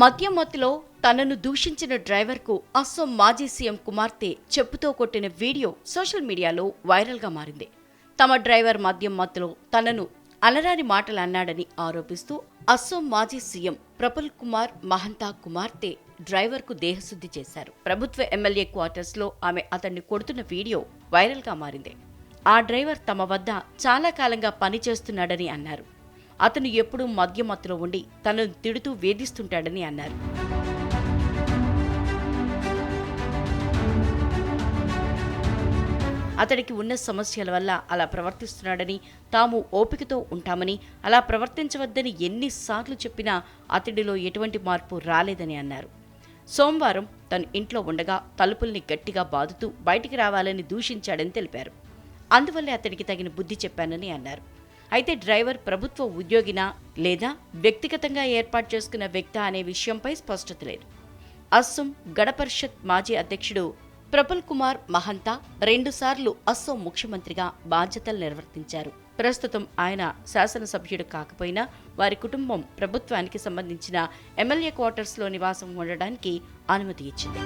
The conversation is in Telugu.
మద్యం మత్తులో తనను దూషించిన డ్రైవర్కు అస్సోం మాజీ సీఎం కుమార్తె చెప్పుతో కొట్టిన వీడియో సోషల్ మీడియాలో వైరల్గా మారింది. తమ డ్రైవర్ మద్యం మత్తులో తనను అలరాని మాటలు అన్నాడని ఆరోపిస్తూ అస్సోం మాజీ సీఎం ప్రఫుల్ కుమార్ మహంతా కుమార్తె డ్రైవర్కు దేహశుద్ధి చేశారు. ప్రభుత్వ ఎమ్మెల్యే క్వార్టర్స్లో ఆమె అతన్ని కొడుతున్న వీడియో వైరల్గా మారింది. ఆ డ్రైవర్ తమ వద్ద చాలా కాలంగా పనిచేస్తున్నాడని అన్నారు. అతను ఎప్పుడూ మద్యమత్తులో ఉండి తనను తిడుతూ వేధిస్తుంటాడని అన్నారు. అతడికి ఉన్న సమస్యల వల్ల అలా ప్రవర్తిస్తున్నాడని తాము ఓపికతో ఉంటామని అలా ప్రవర్తించవద్దని ఎన్నిసార్లు చెప్పినా అతడిలో ఎటువంటి మార్పు రాలేదని అన్నారు. సోమవారం తను ఇంట్లో ఉండగా తలుపుల్ని గట్టిగా బాదుతూ బయటికి రావాలని దూషించాడని తెలిపారు. అందువల్లే అతడికి తగిన బుద్ధి చెప్పానని అన్నారు. అయితే డ్రైవర్ ప్రభుత్వ ఉద్యోగినా లేదా వ్యక్తిగతంగా ఏర్పాటు చేసుకున్న వ్యక్త అనే విషయంపై స్పష్టత లేదు. అస్సోం గడపరిషత్ మాజీ అధ్యక్షుడు ప్రఫుల్ కుమార్ మహంతా రెండుసార్లు అస్సోం ముఖ్యమంత్రిగా బాధ్యతలు నిర్వర్తించారు. ప్రస్తుతం ఆయన శాసనసభ్యుడు కాకపోయినా వారి కుటుంబం ప్రభుత్వానికి సంబంధించిన ఎమ్మెల్యే క్వార్టర్స్లో నివాసం ఉండడానికి అనుమతి ఇచ్చింది.